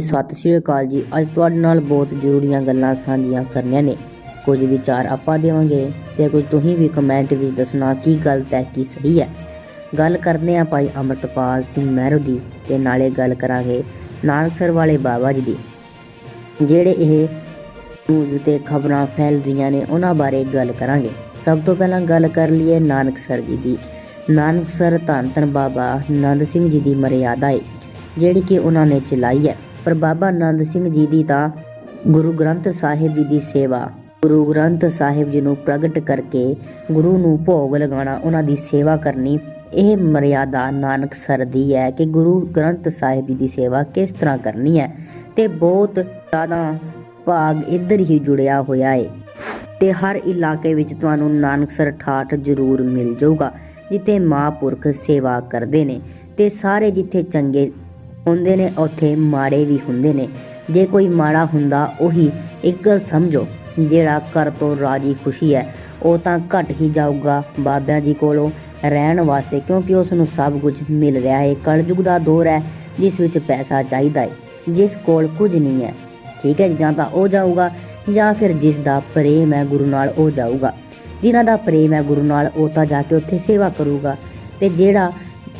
ਸਤਿ ਸ਼੍ਰੀ ਅਕਾਲ ਜੀ। ਅੱਜ ਤੁਹਾਡੇ ਨਾਲ ਬਹੁਤ ਜ਼ਰੂਰੀਆਂ ਗੱਲਾਂ ਸਾਂਝੀਆਂ ਕਰਨੀਆਂ ਨੇ। ਕੁਝ ਵਿਚਾਰ ਆਪਾਂ ਦੇਵਾਂਗੇ ਤੇ ਕੁਝ ਤੁਸੀਂ ਵੀ ਕਮੈਂਟ ਵਿੱਚ ਦੱਸਣਾ ਕੀ ਗਲਤ ਹੈ, ਕੀ ਸਹੀ ਹੈ। ਗੱਲ ਕਰਦੇ ਹਾਂ ਭਾਈ ਅਮਰਤਪਾਲ ਸਿੰਘ ਮਹਿਰੂ ਦੀ ਤੇ ਨਾਲੇ ਗੱਲ ਕਰਾਂਗੇ ਨਾਨਕਸਰ ਵਾਲੇ ਬਾਬਾ ਜੀ ਦੀ। ਜਿਹੜੇ ਇਹ ਨਿਊਜ਼ ਤੇ ਖਬਰਾਂ ਫੈਲ ਰਹੀਆਂ ਨੇ, ਉਹਨਾਂ ਬਾਰੇ ਗੱਲ ਕਰਾਂਗੇ। ਸਭ ਤੋਂ ਪਹਿਲਾਂ ਗੱਲ ਕਰ ਲਈਏ ਨਾਨਕਸਰ ਜੀ ਦੀ। ਨਾਨਕਸਰ ਧੰਨ ਧੰਨ ਬਾਬਾ ਨੰਦ ਸਿੰਘ ਜੀ ਦੀ ਮਰਿਆਦਾ ਹੈ ਜਿਹੜੀ ਕਿ ਉਹਨਾਂ ਨੇ ਚਲਾਈ ਹੈ। ਪਰ ਬਾਬਾ ਆਨੰਦ ਸਿੰਘ ਜੀ ਦੀ ਤਾਂ ਗੁਰੂ ਗ੍ਰੰਥ ਸਾਹਿਬ ਜੀ ਦੀ ਸੇਵਾ, ਗੁਰੂ ਗ੍ਰੰਥ ਸਾਹਿਬ ਜੀ ਨੂੰ ਪ੍ਰਗਟ ਕਰਕੇ ਗੁਰੂ ਨੂੰ ਭੋਗ ਲਗਾਉਣਾ, ਉਹਨਾਂ ਦੀ ਸੇਵਾ ਕਰਨੀ, ਇਹ ਮਰਿਆਦਾ ਨਾਨਕ ਸਰ ਦੀ ਹੈ ਕਿ ਗੁਰੂ ਗ੍ਰੰਥ ਸਾਹਿਬ ਜੀ ਦੀ ਸੇਵਾ ਕਿਸ ਤਰ੍ਹਾਂ ਕਰਨੀ ਹੈ ਤੇ ਬਹੁਤ ਜ਼ਿਆਦਾ ਭਾਗ ਇੱਧਰ ਹੀ ਜੁੜਿਆ ਹੋਇਆ ਹੈ ਤੇ ਹਰ ਇਲਾਕੇ ਵਿੱਚ ਤੁਹਾਨੂੰ ਨਾਨਕਸਰ ਠਾਠ ਜ਼ਰੂਰ ਮਿਲ ਜਾਊਗਾ, ਜਿੱਥੇ ਮਹਾਂਪੁਰਖ ਸੇਵਾ ਕਰਦੇ ਨੇ ਤੇ ਸਾਰੇ ਜਿੱਥੇ ਚੰਗੇ ਹੁੰਦੇ ਨੇ ਉੱਥੇ ਮਾੜੇ ਵੀ ਹੁੰਦੇ ਨੇ। ਜੇ ਕੋਈ ਮਾੜਾ ਹੁੰਦਾ ਉਹੀ ਇੱਕ ਗੱਲ ਸਮਝੋ ਜਿਹੜਾ ਘਰ ਤੋਂ ਰਾਜੀ ਖੁਸ਼ੀ ਹੈ ਉਹ ਤਾਂ ਘਟ ਹੀ ਜਾਊਗਾ ਬਾਬਿਆਂ ਜੀ ਕੋਲੋਂ ਰਹਿਣ ਵਾਸਤੇ ਕਿਉਂਕਿ ਉਸ ਨੂੰ ਸਭ ਕੁਝ ਮਿਲ ਰਿਹਾ ਹੈ। ਕਲਯੁਗ ਦਾ ਦੌਰ ਹੈ ਜਿਸ ਵਿੱਚ ਪੈਸਾ ਚਾਹੀਦਾ ਹੈ ਜਿਸ ਕੋਲ ਕੁਝ ਨਹੀਂ ਹੈ। ਠੀਕ ਹੈ ਜੀ, ਜਾਂ ਤਾਂ ਉਹ ਜਾਊਗਾ ਜਾਂ ਫਿਰ ਜਿਸ ਦਾ ਪ੍ਰੇਮ ਹੈ ਗੁਰੂ ਨਾਲ ਉਹ ਜਾਊਗਾ। ਜਿਨ੍ਹਾਂ ਦਾ ਪ੍ਰੇਮ ਹੈ ਗੁਰੂ ਨਾਲ ਉਹ ਤਾਂ ਜਾ ਕੇ ਉੱਥੇ ਸੇਵਾ ਕਰੂਗਾ। ਤੇ ਜਿਹੜਾ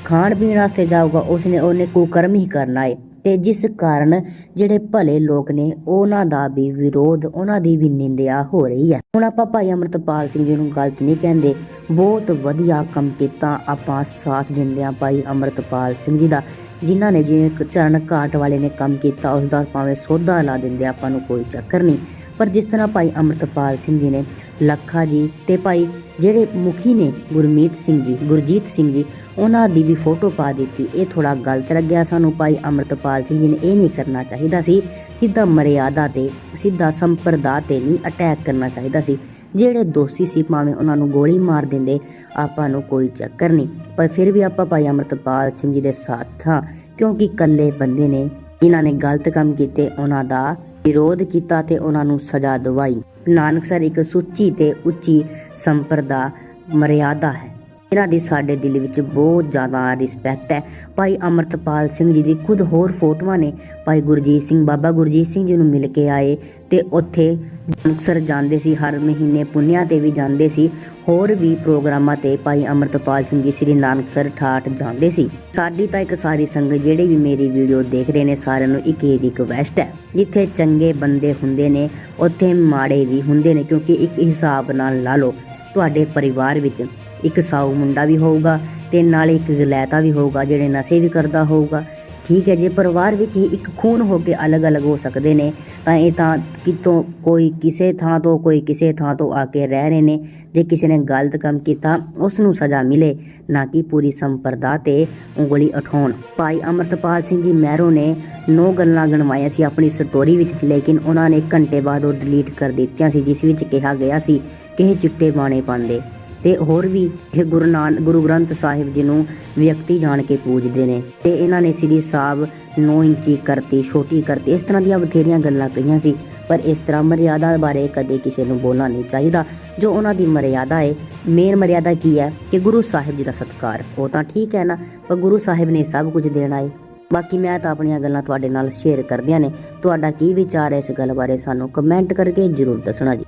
ਖਾਣ ਪੀਣ ਵਾਸਤੇ ਜਾਊਗਾ ਉਸਨੇ ਉਹਨੇ ਕੁਕਰਮ ਹੀ ਕਰਨਾ ਹੈ ਤੇ ਜਿਸ ਕਾਰਨ ਜਿਹੜੇ ਭਲੇ ਲੋਕ ਨੇ, ਉਹਨਾਂ ਦਾ ਵੀ ਵਿਰੋਧ, ਉਹਨਾਂ ਦੀ ਵੀ ਨਿੰਦਿਆ ਹੋ ਰਹੀ ਹੈ। ਹੁਣ ਆਪਾਂ ਭਾਈ ਅਮਰਤਪਾਲ ਸਿੰਘ ਜੀ ਨੂੰ ਗਲਤ ਨਹੀਂ ਕਹਿੰਦੇ, ਬਹੁਤ ਵਧੀਆ ਕੰਮ ਕੀਤਾ ਆਪਾਂ ਸਾਥ ਦਿੰਦੇ ਆ ਭਾਈ ਅਮਰਤਪਾਲ ਸਿੰਘ ਜੀ ਦਾ, ਜਿਨ੍ਹਾਂ ਨੇ ਜਿਵੇਂ ਚਰਨ ਘਾਟ ਵਾਲੇ ਨੇ ਕੰਮ ਕੀਤਾ ਉਸ ਦਾ ਭਾਵੇਂ ਸੋਧਾ ਲਾ ਦਿੰਦੇ ਆਪਾਂ ਨੂੰ ਕੋਈ ਚੱਕਰ ਨਹੀਂ। ਪਰ ਜਿਸ ਤਰ੍ਹਾਂ ਭਾਈ ਅਮਰਤਪਾਲ ਸਿੰਘ ਜੀ ਨੇ ਲੱਖਾ ਜੀ ਤੇ ਭਾਈ ਜਿਹੜੇ ਮੁਖੀ ਨੇ ਗੁਰਮੀਤ ਸਿੰਘ ਜੀ, ਗੁਰਜੀਤ ਸਿੰਘ ਜੀ, ਉਹਨਾਂ ਦੀ ਵੀ ਫੋਟੋ ਪਾ ਦਿੱਤੀ, ਇਹ ਥੋੜਾ ਗਲਤ ਲੱਗਿਆ ਸਾਨੂੰ ਭਾਈ ਅਮਰਤਪਾਲ ਸਿੰਘ ਜੀ ਨੇ ਇਹ ਨਹੀਂ ਕਰਨਾ ਚਾਹੀਦਾ ਸੀ। ਸਿੱਧਾ ਮਰਿਆਦਾ ਤੇ, ਸਿੱਧਾ ਸੰਪਰਦਾ ਤੇ ਨਹੀਂ ਅਟੈਕ ਕਰਨਾ ਚਾਹੀਦਾ ਸੀ। ਜਿਹੜੇ ਦੋਸ਼ੀ ਸੀ, ਭਾਵੇਂ ਉਹਨਾਂ ਨੂੰ ਗੋਲੀ ਮਾਰ ਦਿੰਦੇ, ਆਪਾਂ ਨੂੰ ਕੋਈ ਚੱਕਰ ਨਹੀਂ। ਪਰ ਫਿਰ ਵੀ ਆਪਾਂ ਭਾਈ ਅਮਰਤਪਾਲ ਸਿੰਘ ਜੀ ਦੇ ਸਾਥ ਹਾਂ, ਕਿਉਂਕਿ ਇਕੱਲੇ ਬੰਦੇ ਨੇ ਜਿਨ੍ਹਾਂ ਨੇ ਗਲਤ ਕੰਮ ਕੀਤੇ, ਉਹਨਾਂ ਦਾ ਵਿਰੋਧ ਕੀਤਾ ਤੇ ਉਹਨਾਂ ਨੂੰ ਸਜ਼ਾ ਦਵਾਈ। ਨਾਨਕਸਰ ਇੱਕ ਸੁੱਚੀ ਤੇ ਉੱਚੀ ਸੰਪਰਦਾ, ਮਰਿਆਦਾ ਹੈ। ਇਹਨਾਂ ਦੀ ਸਾਡੇ ਦਿਲ ਵਿੱਚ ਬਹੁਤ ਜ਼ਿਆਦਾ ਰਿਸਪੈਕਟ ਹੈ। ਭਾਈ ਅਮਰਤਪਾਲ ਸਿੰਘ ਜੀ ਦੀ ਖੁਦ ਹੋਰ ਫੋਟੋਆਂ ਨੇ। ਭਾਈ ਗੁਰਜੀਤ ਸਿੰਘ, ਬਾਬਾ ਗੁਰਜੀਤ ਸਿੰਘ ਜੀ ਨੂੰ ਮਿਲ ਕੇ ਆਏ ਤੇ ਉੱਥੇ ਅਕਸਰ ਜਾਂਦੇ ਸੀ, ਹਰ ਮਹੀਨੇ ਪੁੰਨਿਆ ਤੇ ਵੀ ਜਾਂਦੇ ਸੀ। ਹੋਰ ਵੀ ਪ੍ਰੋਗਰਾਮਾਂ ਤੇ ਭਾਈ ਅਮਰਤਪਾਲ ਸਿੰਘ ਜੀ, ਸ੍ਰੀ ਨਾਨਕਸਰ ਠਾਠ ਜਾਂਦੇ ਸੀ। ਸਾਡੀ ਤਾਂ ਇੱਕ ਸਾਰੀ ਸੰਗਤ ਜਿਹੜੇ ਵੀ ਮੇਰੀ ਵੀਡੀਓ ਦੇਖ ਰਹੇ ਨੇ, ਸਾਰਿਆਂ ਨੂੰ ਇੱਕ ਹੀ ਰਿਕਵੈਸਟ ਹੈ। ਜਿੱਥੇ ਚੰਗੇ ਬੰਦੇ ਹੁੰਦੇ ਨੇ, ਉੱਥੇ ਮਾੜੇ ਵੀ ਹੁੰਦੇ ਨੇ, ਕਿਉਂਕਿ ਇੱਕ ਹਿਸਾਬ ਨਾਲ ਲਾ ਲਓ ਤੁਹਾਡੇ ਪਰਿਵਾਰ ਵਿੱਚ ਇੱਕ ਸਾਊ ਮੁੰਡਾ ਵੀ ਹੋਊਗਾ ਤੇ ਨਾਲੇ ਇੱਕ ਗਲੈਤਾ ਵੀ ਹੋਊਗਾ, ਜਿਹੜੇ ਨਸ਼ੇ ਵੀ ਕਰਦਾ ਹੋਊਗਾ। ਠੀਕ ਹੈ, ਜੇ ਪਰਿਵਾਰ ਵਿੱਚ ਹੀ ਇੱਕ ਖੂਨ ਹੋ ਕੇ ਅਲੱਗ-ਅਲੱਗ ਹੋ ਸਕਦੇ ਨੇ, ਤਾਂ ਇਹ ਤਾਂ ਕਿਤੋਂ ਕੋਈ ਕਿਸੇ ਥਾਂ ਤੋਂ ਕੋਈ ਕਿਸੇ ਥਾਂ ਤੋਂ ਆ ਕੇ ਰਹਿ ਰਹੇ ਨੇ। ਜੇ ਕਿਸੇ ਨੇ ਗਲਤ ਕੰਮ ਕੀਤਾ, ਉਸ ਨੂੰ ਸਜ਼ਾ ਮਿਲੇ, ਨਾ ਕਿ ਪੂਰੀ ਸੰਪਰਦਾ ਤੇ ਉਂਗਲੀ ਉਠਾਉਣ। ਭਾਈ ਅਮਰਤਪਾਲ ਸਿੰਘ ਜੀ ਮਹਿਰੋ ਨੇ ਨੌ ਗੱਲਾਂ ਗਣਵਾਈਆਂ ਸੀ ਆਪਣੀ ਸਟੋਰੀ ਵਿੱਚ, ਲੇਕਿਨ ਉਹਨਾਂ ਨੇ ਘੰਟੇ ਬਾਅਦ ਉਹ ਡਿਲੀਟ ਕਰ ਦਿੱਤੀਆਂ ਸੀ, ਜਿਸ ਵਿੱਚ ਕਿਹਾ ਗਿਆ ਸੀ ਕਿ ਇਹ ਚਿੱਟੇ ਬਾਣੇ ਪਾਉਂਦੇ। ਤੇ ਹੋਰ ਵੀ ਇਹ ਗੁਰੂ ਨਾਨਕ ਗੁਰੂ ਗ੍ਰੰਥ ਸਾਹਿਬ ਜੀ ਨੂੰ ਵਿਅਕਤੀ ਜਾਣ ਕੇ ਪੂਜਦੇ ਨੇ। ਤੇ ਇਹਨਾਂ ਨੇ ਸ੍ਰੀ ਸਾਹਿਬ 9 ਇੰਚੀ ਕਰਤੀ, ਛੋਟੀ ਕਰਤੀ, ਇਸ ਤਰ੍ਹਾਂ ਦੀਆਂ ਬਥੇਰੀਆਂ ਗੱਲਾਂ ਕਹੀਆਂ ਸੀ, ਪਰ ਇਸ ਤਰ੍ਹਾਂ ਮਰਿਆਦਾ ਬਾਰੇ ਕਦੇ ਕਿਸੇ ਨੂੰ ਬੋਲਣਾ ਨਹੀਂ ਚਾਹੀਦਾ। ਜੋ ਉਹਨਾਂ ਦੀ ਮਰਿਆਦਾ ਹੈ ਮੇਨ ਮਰਿਆਦਾ ਕੀ ਹੈ? ਕਿ ਗੁਰੂ ਸਾਹਿਬ ਜੀ ਦਾ ਸਤਕਾਰ। ਉਹ ਤਾਂ ਠੀਕ ਹੈ ਨਾ, ਪਰ ਗੁਰੂ ਸਾਹਿਬ ਨੇ ਸਭ ਕੁਝ ਦੇਣਾ ਹੈ ਬਾਕੀ ਮੈਂ ਤਾਂ ਆਪਣੀਆਂ ਗੱਲਾਂ ਤੁਹਾਡੇ ਨਾਲ ਸ਼ੇਅਰ ਕਰਦਿਆਂ ਨੇ। ਤੁਹਾਡਾ ਕੀ ਵਿਚਾਰ ਹੈ ਇਸ ਗੱਲ ਬਾਰੇ ਸਾਨੂੰ ਕਮੈਂਟ ਕਰਕੇ ਜਰੂਰ ਦੱਸਣਾ ਜੀ।